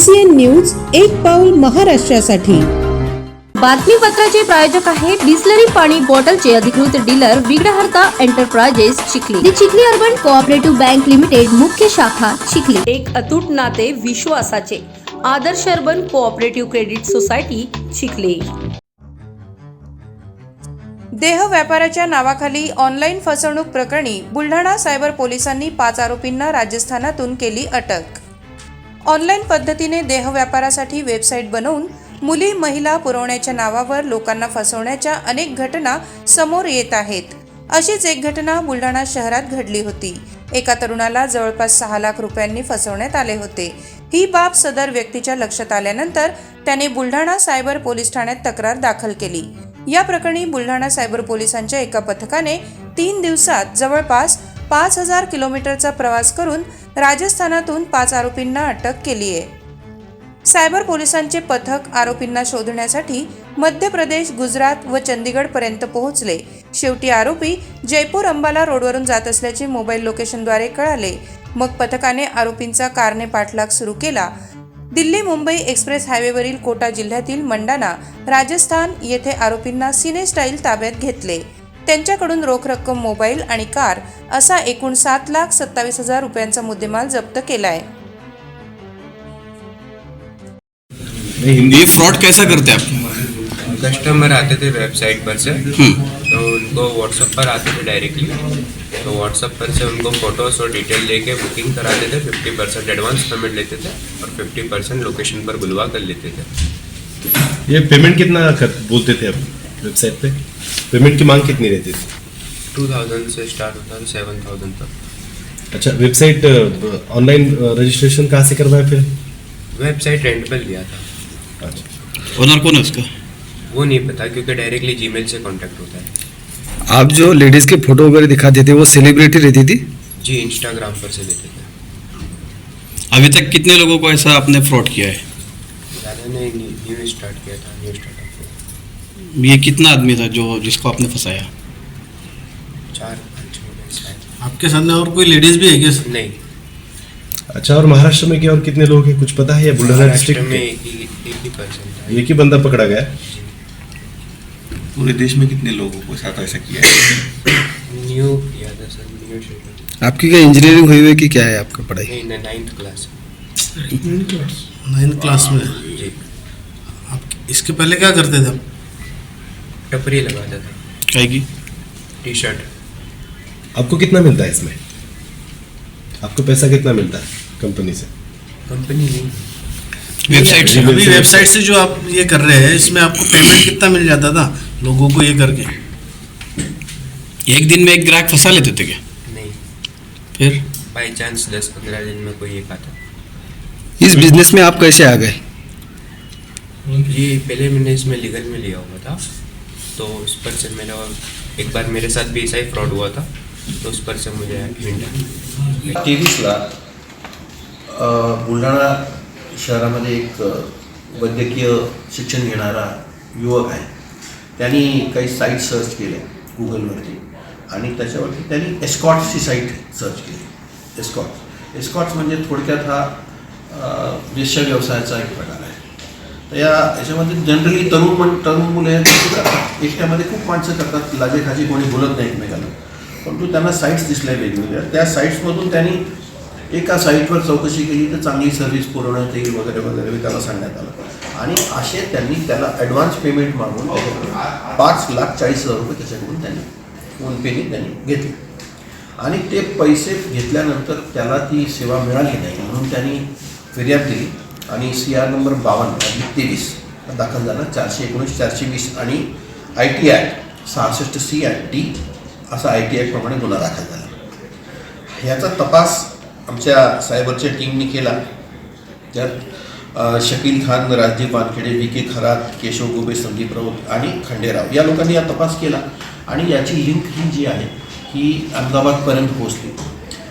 MCN news एक पाऊल महाराष्ट्रासाठी. बातमीपत्राचे प्रायोजक आहे बिस्लरी पाणी बॉटलचे अधिकृत dealer Vighnaharta enterprises Chikhli. The Chikhli urban cooperative bank limited मुख्य शाखा चिखली. एक अतूट नाते विश्वासाचे. Adarsh urban cooperative credit society Chikhli. देह व्यापाराच्या नावाखाली ऑनलाईन फसवणूक प्रकरणी बुलढाणा सायबर पोलिसांनी पाच आरोपींना राजस्थानातून केली अटक. ऑनलाईन पद्धतीने देह व्यापारासाठी वेबसाईट बनवून मुली महिला पुरवण्याच्या नावावर लोकांना फसवण्याच्या अनेक घटना समोर येत आहेत. अशीच एक घटना बुलढाणा शहरात घडली होती. एका तरुणाला जवळपास सहा लाख रुपयांनी फसवण्यात आले होते. ही बाब सदर व्यक्तीच्या लक्षात आल्यानंतर त्याने बुलढाणा सायबर पोलीस ठाण्यात तक्रार दाखल केली. या प्रकरणी बुलढाणा सायबर पोलिसांच्या एका पथकाने तीन दिवसात जवळपास पाच हजार किलोमीटरचा प्रवास करून राजस्थानातून पाच आरोपींना अटक केली आहे सायबर पोलिसांचे पथक आरोपींना शोधण्यासाठी मध्य प्रदेश गुजरात व चंदीगडपर्यंत पोहोचले. शेवटी आरोपी जयपूर अंबाला रोडवरून जात असल्याचे मोबाईल लोकेशनद्वारे कळाले. मग पथकाने आरोपींचा कारने पाठलाग सुरू केला. दिल्ली मुंबई एक्सप्रेस हायवेवरील कोटा जिल्ह्यातील मंडाना राजस्थान येथे आरोपींना सिने स्टाईल ताब्यात घेतले. त्यांच्याकडून रोख रक्कम मोबाईल आणि कार असा एकूण सात लाख सत्तावीस हजार रुपयांचा मुद्देमाल जप्त हिंदी ये फ्रॉड कैसा करते आप? कस्टमर आते थे वेबसाइट पर से तो उनको व्हाट्सएप पर आते थे डायरेक्टली तो व्हाट्सएप पर से उनको फोटोज और डिटेल लेके बुकिंग कराते थे फिफ्टी परसेंट एडवांस पेमेंट लेते थे और फिफ्टी परसेंट लोकेशन पर बुलवा कर लेते थे। ये पेमेंट कितना कर बोलते थे आप? वेबसाइट पे? पेमेंट की मांग कितनी रहती थी? टू थाउज़ेंड से स्टार्ट होता था सेवन थाउज़ेंड तक। अच्छा वेबसाइट ऑनलाइन रजिस्ट्रेशन कहाँ से करवाया फिर? वेबसाइट रेंट पर लिया था। अच्छा। ओनर कौन है उसका? वो नहीं पता क्योंकि डायरेक्टली जीमेल से कांटेक्ट होता है। आप जो लेडीज़ के फ़ोटो वगैरह दिखाते थे वो सेलिब्रिटी रहती थी? जी इंस्टाग्राम पर से लेते थे। अभी तक कितने लोगों को ऐसा आपने फ्रॉड किया है? ज़्यादा ने न्यू स्टार्ट किया था न्यू स्टार्टअप ये कितना आदमी था जो जिसको आपने फंसाया? चार पाँच हो आपके सामने और कोई लेडीज़ भी है क्या सर? नहीं। अच्छा और महाराष्ट्र में क्या और कितने लोग हैं कुछ पता है या बुल्ढाना महाराष्ट्र डिस्ट्रिक्ट में एक ही एक ही पर्सन था। एक ही बंदा पकड़ा गया? पूरे देश में कितने लोगों को साथ ऐसा किया है? न्यू किया था सर न्यू शेड्यूल आपकी क्या इंजीनियरिंग हुई हुई कि क्या है आपका पढ़ाई? नहीं नाइन्थ क्लास नाइन्थ क्लास में? जी। आप इसके पहले क्या करते थे आप? टपरी लगाता था की टी शर्ट आपको कितना मिलता है इसमें? आपको पैसा कितना मिलता है कंपनी से? कंपनी नहीं। वेबसाइट से। अभी वेबसाइट से। जो आप ये कर रहे हैं इसमें आपको पेमेंट कितना मिल जाता था लोगों को ये करके? एक दिन में एक ग्राहक फंसा लेते थे क्या? नहीं। फिर? बाई चांस दस पंद्रह दिन में कोई एक आता। इस बिज़नेस में आप कैसे आ गए? जी पहले मैंने इसमें लीगल में लिया हुआ था। तो उस पर से मेरा एक बार मेरे साथ भी ऐसा ही फ्रॉड हुआ था तो उस पर से मुझे मिला। तेवीसला बुलढाणा शहरामध्ये एक वैद्यकीय शिक्षण घेणारा युवक आहे. त्यांनी काही साईट सर्च केल्या गुगलवरती आणि त्याच्यावरती त्यांनी एस्कॉट्सची साईट सर्च केली. एस्कॉट्स एस्कॉट्स म्हणजे थोडक्यात हा अ, वेश्या व्यवसायाचा एक प्रकार आहे. तर या याच्यामध्ये जनरली तरुण पण तरुण मुले हे एकट्यामध्ये खूप माणसं करतात लाजेखाजी कोणी बोलत नाही एकमेकाला परंतु त्यांना साईट्स दिसल्या वेगवेगळ्या. त्या साईट्समधून त्यांनी एका साईटवर चौकशी केली तर चांगली सर्व्हिस पुरवण्यात येईल वगैरे वगैरे त्याला सांगण्यात आलं. आणि असे त्यांनी त्याला ॲडव्हान्स पेमेंट मागून पाच लाख चाळीस हजार रुपये त्याच्याकडून त्यांनी फोनपेने त्यांनी घेतले. आणि ते पैसे घेतल्यानंतर त्याला ती सेवा मिळाली नाही म्हणून त्यांनी फिर्याद दिली. आणि सी आर नंबर बावन्न तेवीस दाखल झाला. चारशे एकोणीस चारशे वीस आणि आय टी आय सहासष्ट सी आय टी असा आय टी आयप्रमाणे गुन्हा दाखल झाला. ह्याचा तपास आमच्या सायबरच्या टीमने केला. त्यात शकील खान राजदीप वानखेडे व्ही के खरात केशव गोबे संदीप राऊत आणि खंडेराव या लोकांनी हा तपास केला. आणि याची लिंक ही जी आहे ही अहमदाबादपर्यंत पोहोचली.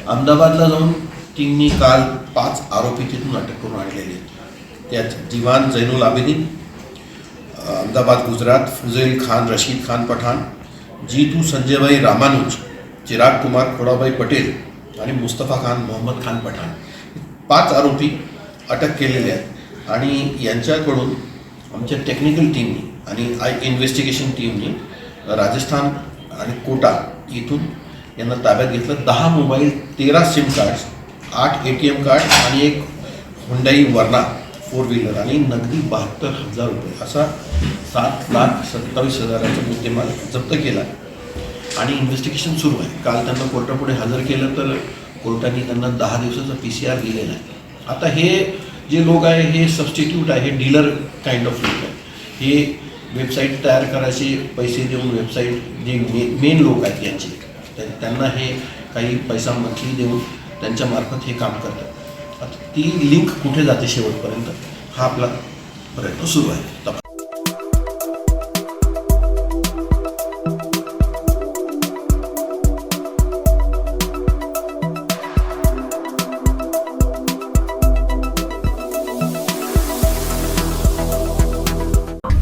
अहमदाबादला जाऊन टीमनी काल पाच आरोपी तिथून अटक करून आणलेले आहेत. त्यात दिवान जैनुल आबिदीन अहमदाबाद गुजरात फुझैल खान रशीद खान पठाण जीतू संजयभाई रामानुज चिराग कुमार खोडाबाई पटेल आणि मुस्तफा खान मोहम्मद खान पठाण पाच आरोपी अटक केलेले आहेत. आणि यांच्याकडून आमच्या टेक्निकल टीमनी आणि आय इन्व्हेस्टिगेशन टीमनी राजस्थान आणि कोटा इथून यांना ताब्यात घेतलं. दहा मोबाईल तेरा सिम कार्ड्स आठ ए टी एम कार्ड आणि एक हुंडाई वरना फोर व्हीलर आणि नगदी बहात्तर हजार रुपये असा सात लाख सत्तावीस हजाराचा मुद्देमाल जप्त केला. आणि इन्व्हेस्टिगेशन सुरू आहे. काल त्यांना कोर्टापुढे हजर केलं तर कोर्टाने त्यांना दहा दिवसाचा पी सी आर दिलेला आहे. आता हे जे लोक आहे हे सबस्टिट्यूट आहे डीलर काइंड ऑफ लोक आहे. हे वेबसाईट तयार करायचे पैसे देऊन वेबसाईट जे मे मेन लोक आहेत यांचे. त्या- त्यांना हे काही पैसा मंथली देऊन त्यांच्या मार्फत हे काम करतात. आता ती लिंक कुठे जाते शेवटपर्यंत हा आपला प्रयत्न सुरू आहे.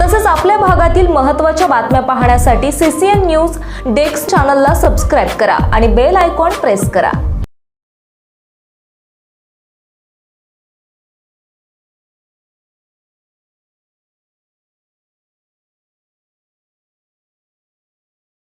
तसंच आपल्या भागातील महत्त्वाच्या बातम्या पाहण्यासाठी सीसीएन न्यूज डेस्क चॅनलला सबस्क्राईब करा आणि बेल आयकॉन प्रेस करा.